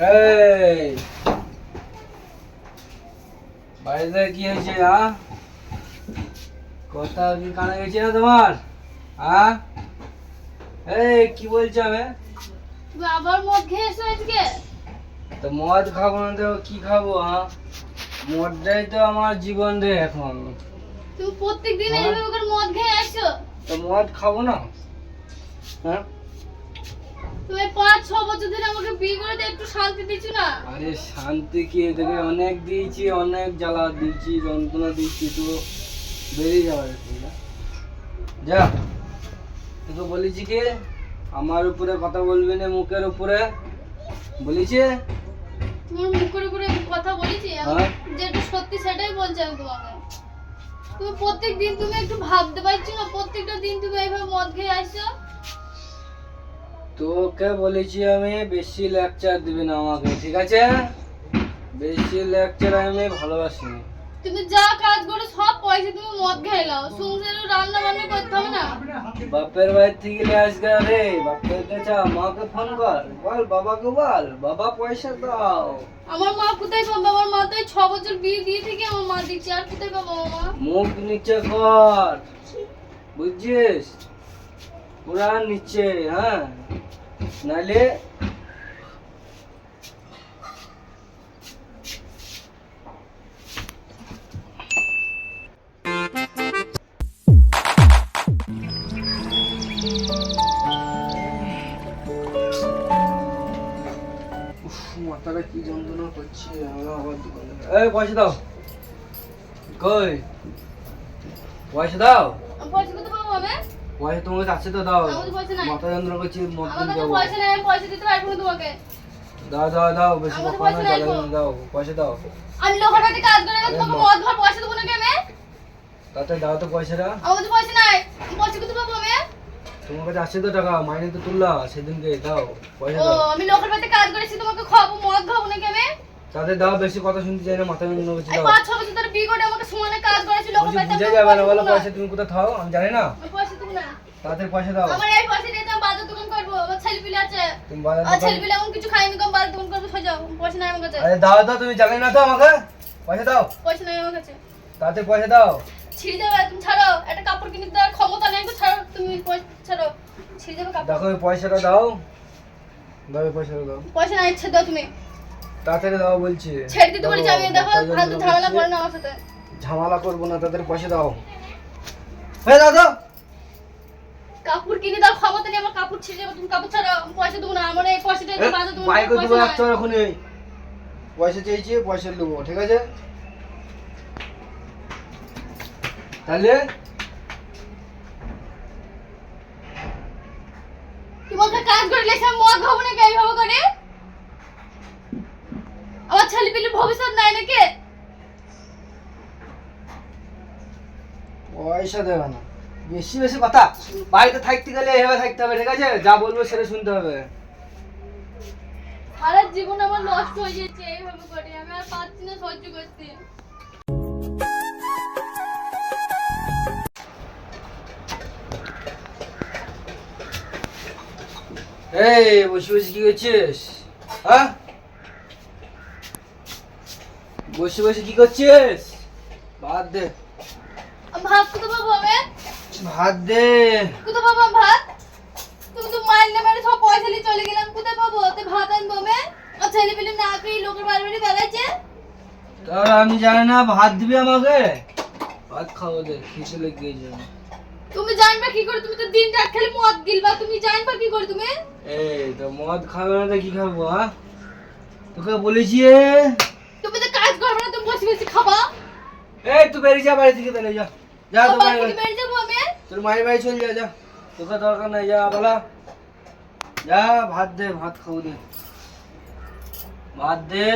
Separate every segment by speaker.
Speaker 1: এই। বাড়িতে কি হয়েছে হ্যাঁ কথা কি কানে গেছে না তোমার? হ্যাঁ এই কি বলছো আমি
Speaker 2: আবার মদ খেয়ে এসো আজকে।
Speaker 1: তো মদ খাব না তো কি খাব হ্যাঁ মদটাই তো আমার জীবন রে এখন।
Speaker 2: তুমি প্রত্যেক দিন
Speaker 1: হ্যাঁ।
Speaker 2: এইভাবে করে মদ খেয়ে আসো।
Speaker 1: তো মদ খাব না? হ্যাঁ?
Speaker 2: তুমি পাঁচ ছ বছর ধরে আমাকে বিয়ে করে দিয়ে একটু শান্তি দিচ্ছ না?
Speaker 1: আরে শান্তি কি? তোকে অনেক দিয়েছি অনেক জ্বালা দিয়েছি যন্ত্রণা দিয়েছি তো বেরিয়ে যাওয়ার যা। যা তোকে বলেছি কি? আমার উপরে কথা বলবি না মুখের উপরে। বলেছি?
Speaker 2: তোমার মুখের উপরে কথা বলেছি
Speaker 1: হ্যাঁ।
Speaker 2: যেটা সত্যি সেটাই বলছি আমি তোমাকে। তুমি প্রত্যেক দিন তুমি একটু ভাবতে পারছ না প্রত্যেকটা দিন তুমি এইভাবে মদ খেয়ে আসছো।
Speaker 1: তোকে বলেছি আমি বেশি লেকচার দিবি না আমাকে ঠিক আছে? বেশি লেকচার আমি ভালোবাসি না
Speaker 2: তুমি যা কাজ করো সব পয়সা তুমি মদ খেয়ে নাও। সংসারে রান্না বান্না করতে হবে না?
Speaker 1: বাপের বাড়ি থেকে নিয়ে আসবে রে বাপের কাছে মাকে ফোন কর। বল বাবাকে বল বাবা পয়সা দাও।
Speaker 2: আমার মা কোথায় পাবো? আমার মা তো ছ বছর বিয়ে দিয়ে থেকে আমার মা দিচ্ছে। আর কোথায় পাবো মা?
Speaker 1: মুখ নিচে কর। বুঝছিস? পুরা নিচে হ্যাঁ? নালে উফ, মাথাটা কি যন্ত্রণা করছে আমার আবার দোকানে এই পয়সা দাও কই পয়সা দাও
Speaker 2: আমি পয়সা কোথায় পাবো আমি
Speaker 1: পয়সা তোমার কাছে তো দাও। মাথা যন্ত্রণা করছি মদ
Speaker 2: আমার কাছে
Speaker 1: যাব।
Speaker 2: পয়সা নেই আমি পয়সা দিতে পারব তোমাকে।
Speaker 1: দাও দাও দাও বেশি কথা না। দাও পয়সা দাও।
Speaker 2: আমি কাজ করে তোমাকে। মদ। পয়সা দেবো না কেন
Speaker 1: তাতে দাও তো পয়সাটা।
Speaker 2: আমার পয়সা নাই পয়সা কোথায় পাবো আমি?
Speaker 1: তোমার কাছে আছে তো টাকা মাইনে তো তুললা সেদিনকে দাও পয়সা দাও।
Speaker 2: আমি লোকের বাড়িতে কাজ করেছি তোমাকে খাব মদ খাব না কেন
Speaker 1: তাতে দাও বেশি কথা শুনতে চাই না মাথা যন্ত্রণা করছে দাও।
Speaker 2: পাঁচ ছ বছর ধরে বিয়ে করে আমাকে সমানে কাজ করেছি লোকের
Speaker 1: বলছি
Speaker 2: বাড়িতে
Speaker 1: বুঝে যাবে না বলো
Speaker 2: পয়সা
Speaker 1: তুমি কোথাও খাও আমি জানি না।
Speaker 2: আমি পয়সা
Speaker 1: দাও।
Speaker 2: আমার এই পয়সা দিয়ে তো আমি বাজার দোকান করব। আমার ছেলে পিলে আছে।
Speaker 1: তুমি বাজার
Speaker 2: আর ছেলে পিলে কিছু খাইনি কম বাজার দোকান করব সোজা পয়সা নাই আমার কাছে।
Speaker 1: আরে দাও দাও তুমি জানি না তো আমাকে। পয়সা দাও।
Speaker 2: পয়সা নাই আমার কাছে।
Speaker 1: তাতে পয়সা দাও।
Speaker 2: ছিঁড়ে দেবে তুমি ছাড়ো। একটা কাপড় কিনে দেওয়ার ক্ষমতা নেই তো ছাড়ো। তুমি পয়সা ছাড়ো। ছিঁড়ে দেবে কাপড়।
Speaker 1: দেখো পয়সাটা দাও। দাও পয়সাটা দাও।
Speaker 2: পয়সা নাই ইচ্ছে দাও তুমি।
Speaker 1: তাড়াতাড়ি দাও বলছি।
Speaker 2: ছেড়ে দিতে বলেছি আমি দেখো ফালতু ঝামেলা
Speaker 1: করছে।
Speaker 2: করে না আমার সাথে।
Speaker 1: ঝামেলা করব না তাদের পয়সা দাও। হ্যাঁ দাও দাও
Speaker 2: কাপড় কিনে দাও ক্ষমতা নেই আমার কাপড় ছিঁড়ে যাবে তুমি কাপড় ছাড়ো পয়সা দেবো না আমার এই পয়সাটা বাজার দেবো
Speaker 1: বাইকে দেবো। এখন এই পয়সা চেয়েছি পয়সা দেবো ঠিক আছে? তাহলে?
Speaker 2: তোমাকে কাজ করে লেসে মদ খাব নাকি এইভাবে করে আমার ছেলে পিলে ভবিষ্যৎ নাই নাকি?
Speaker 1: পয়সা দেবে না। বেশি বেশি কথা। বাড়িতে থাকতে গেলে এভাবে থাকতে হবে ঠিক আছে? যা বলব সেটা শুনতে হবে।
Speaker 2: সারা জীবন আমার নষ্ট হয়ে যাচ্ছে এইভাবে করে। আমি আর না সহ্য করতে।
Speaker 1: এই বসে বসে কি করছিস? হ্যাঁ? বসে বসে কি করছিস? ভাত দে।
Speaker 2: ভাত
Speaker 1: দে।
Speaker 2: কোথায় পাবো ভাত? তুমি তো মায়ের নামে সব পয়সা নিয়ে চলে গেলাম। কোথায় পাবো তুই ভাত আনব আমি আর ছেলে পিলে না খেয়ে লোকের বাড়ি বাড়ি বেড়াইছে?
Speaker 1: তার আমি জানি না ভাত দিবি আমাকে? ভাত খাব দে খিচে লেগে গেছে
Speaker 2: তুমি জানবা কি করে? তুমি তো দিন রাত খালি মদ গিলবা। তুমি জানবা কি করে তুমি?
Speaker 1: এই তো মদ খাবে না তো কি খাব হ্যাঁ তোকে বলেছি
Speaker 2: তুমি তো কাজ করবে না তুমি বসে বসে খাবা।
Speaker 1: এই তুই বেরিয়ে যা বাড়ি থেকে তাহলে যা। যা তোর মায়ের বাড়ি। চল যা যা। তোকে দরকার নাই যা বলা। যা ভাত দে ভাত খাব দে। ভাত দে।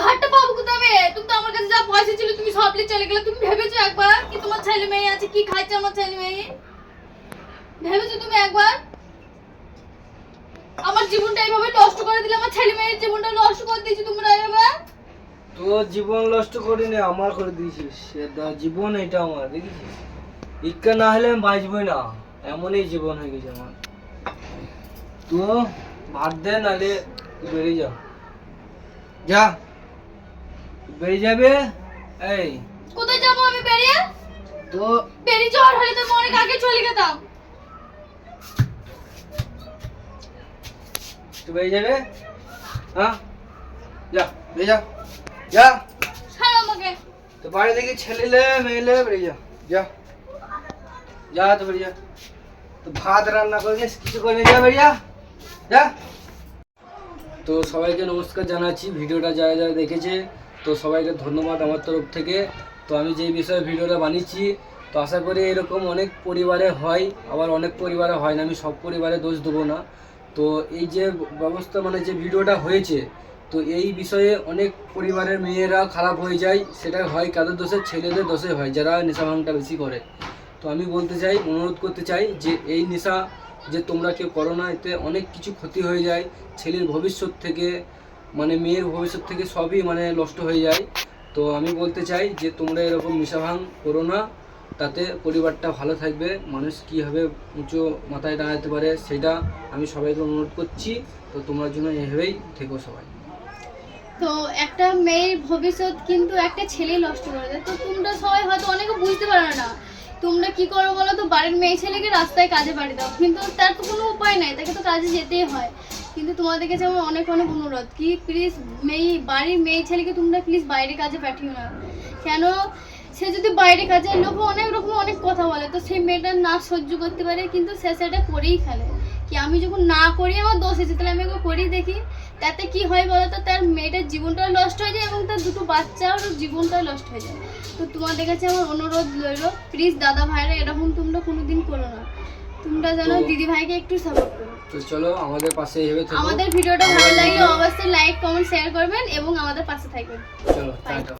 Speaker 2: ভাতটা পাবো কোথায় তুমি তো আমার কাছে যা পয়সা ছিল তুমি সব নিয়ে চলে গেলে। তুমি ভেবেছো একবার কি তোমার ছেলে মেয়ে আছে কি খাচ্ছে আমার ছেলে মেয়ে? ভেবেছো তুমি একবার? আমার জীবনটা এইভাবে নষ্ট করে দিলে আমার ছেলে মেয়ের জীবনটা নষ্ট করে দিয়েছ তোমরা এইভাবে
Speaker 1: তোর জীবন নষ্ট করিনি আমার করে দিয়েছিস। জীবন এটা আমার দেখেছিস? ইচ্ছা না হলে আমি বাঁচবই না। এমনই জীবন হয়ে গেছে আমার। তো ভাত দে নাহলে বেরিয়ে যা। যা। বেরিয়ে যাবে? এই।
Speaker 2: কোথায় যাব আমি বেরিয়ে?
Speaker 1: তো
Speaker 2: বেরিয়ে জ্বর হলে তো অনেক আগে চলে যেতাম
Speaker 1: তুই বেরিয়ে যাবে? হ্যাঁ? যা বেরিয়ে যা। যা।
Speaker 2: আমাকে।
Speaker 1: তো বাড়ি থেকে ছেলেলে মেয়েলে বেরিয়ে যা। যা। যা তো বেরিয়ে যা। তো ভাত রান্না করে নিস, কিছু করে যা বেরিয়ে যা। যা। তো সবাইকে নমস্কার জানাচ্ছি ভিডিওটা যারা যারা দেখেছে তো সবাইকে ধন্যবাদ আমার তরফ থেকে। তো আমি যেই বিষয়ে ভিডিওটা বানিয়েছি তো আশা করি এরকম অনেক পরিবারে হয় আবার অনেক পরিবারে হয় না আমি সব পরিবারে দোষ দেবো না। তো এই যে ব্যবস্থা মানে যে ভিডিওটা হয়েছে তো এই বিষয়ে অনেক পরিবারের মেয়েরা খারাপ হয়ে যায়, সেটা হয় কাদের দোষে? ছেলেদের দোষে হয়, যারা নেশা ভাঙটা বেশি করে। তো আমি বলতে চাই, অনুরোধ করতে চাই যে এই নেশা যে তোমরা কেউ করো না, এতে অনেক কিছু ক্ষতি হয়ে যায়। ছেলের ভবিষ্যৎ থেকে মানে মেয়ের ভবিষ্যৎ থেকে সবই মানে নষ্ট হয়ে যায়। তো আমি বলতে চাই যে তোমরা এরকম নেশা ভাঙ করো না, তাতে পরিবারটা ভালো থাকবে, মানুষ কীভাবে উঁচু মাথায় দাঁড়াতে পারে, সেটা আমি সবাইকে অনুরোধ করছি। তো তোমরা জন্য এভাবেই থেকো সবাই।
Speaker 2: তো একটা মেয়ের ভবিষ্যৎ কিন্তু একটা ছেলে নষ্ট করে দেয়। তো তোমরা সবাই হয়তো অনেকে বুঝতে পারো না। তোমরা কি করো বলো তো? বাড়ির মেয়ে ছেলেকে রাস্তায় কাজে পাঠিয়ে দাও। কিন্তু তার তো কোনো উপায় নাই, তাকে তো কাজে যেতেই হয়। কিন্তু তোমাদের কাছে আমার অনেক অনেক অনুরোধ কি প্লিজ মেয়ে, বাড়ির মেয়ে ছেলেকে তোমরা প্লিজ বাইরে কাজে পাঠিও না। কেন? সে যদি বাইরে কাজে, লোক অনেক রকম অনেক কথা বলে। তো সেই মেয়েটা না সহ্য করতে পারে, কিন্তু সে সেটা করেই ফেলে। কি আমি যখন না করি, আমার দোষ হয়েছে, তাহলে আমি ওকে করেই দেখি। তাতে কি হয় বলতো? তার মেয়েটার জীবনটাও নষ্ট হয়ে যায় এবং তার দুটো বাচ্চার জীবনটাও নষ্ট হয়ে যায়। তো তোমাদের কাছে আমার অনুরোধ রইল প্লিজ দাদা ভাইরা এরকম তোমরা কোনোদিন করো না। তোমরা যেন
Speaker 1: তো-
Speaker 2: দিদি ভাইকে একটু সাপোর্ট করো।
Speaker 1: তো চলো আমাদের পাশে এইভাবে থাকো।
Speaker 2: আমাদের ভিডিওটা ভালো লাগলে অবশ্যই লাইক কমেন্ট শেয়ার করবেন এবং আমাদের পাশে থাকবেন।
Speaker 1: চলো টাটা।